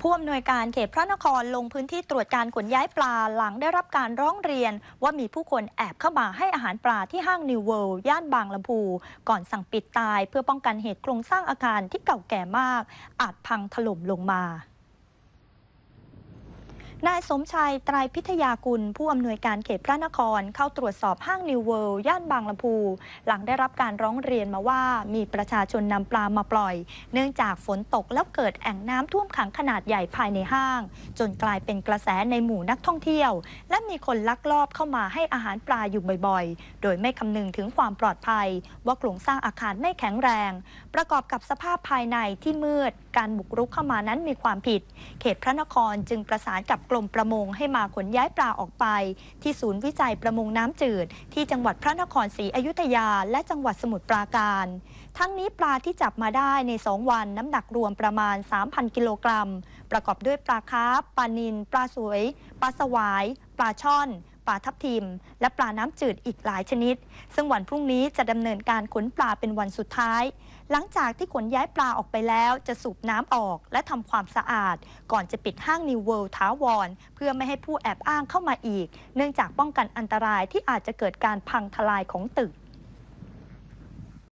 ผู้อำนวยการเขตพระนครลงพื้นที่ตรวจการขนย้ายปลาหลังได้รับการร้องเรียน ว่ามีผู้คนแอบเข้ามาให้อาหารปลาที่ห้างนิวเวิลด์ย่านบางลำพู ก่อนสั่งปิดตายเพื่อป้องกันเหตุโครงสร้างอาคารที่เก่าแก่มาก อาจพังถล่มลงมา นายสมชัยไตรพิทยากุล ผู้อำนวยการเขตพระนครเข้าตรวจสอบห้างนิวเวิลด์ย่านบางลำพู หลังได้รับการร้องเรียนมาว่ามีประชาชนนำปลามาปล่อย เนื่องจากฝนตกแล้วเกิดแอ่งน้ำท่วมขังขนาดใหญ่ภายในห้าง จนกลายเป็นกระแสในหมู่นักท่องเที่ยว และมีคนลักลอบเข้ามาให้อาหารปลาอยู่บ่อยๆ โดยไม่คำนึงถึงความปลอดภัย ว่าโครงสร้างอาคารไม่แข็งแรง ประกอบกับสภาพภายในที่มืด การบุกรุกเข้ามานั้นมีความผิด เขตพระนครจึงประสานกับกรมประมงให้มาขนย้ายปลาออกไป ที่ศูนย์วิจัยประมงน้ำจืด ที่จังหวัดพระนครศรีอยุธยา และจังหวัดสมุทรปราการ ทั้งนี้ปลาที่จับมาได้ใน 2 วันน้ำหนักรวมประมาณ 3,000 กิโลกรัม ประกอบด้วยปลาคาร์ปปลานิลปลาสวย ปลาสวาย ปลาช่อน ปลาทับทิม และปลาน้ำจืดอีกหลายชนิด ซึ่งวันพรุ่งนี้จะดำเนินการขนปลาเป็นวันสุดท้าย หลังจากที่ขนย้ายปลาออกไปแล้ว จะสูบน้ำออกและทำความสะอาด ก่อนจะปิดห้างนิวเวิลด์ท้าวรเพื่อไม่ให้ผู้แอบอ้างเข้ามาอีก เนื่องจากป้องกันอันตรายที่อาจจะเกิดการพังทลายของตึก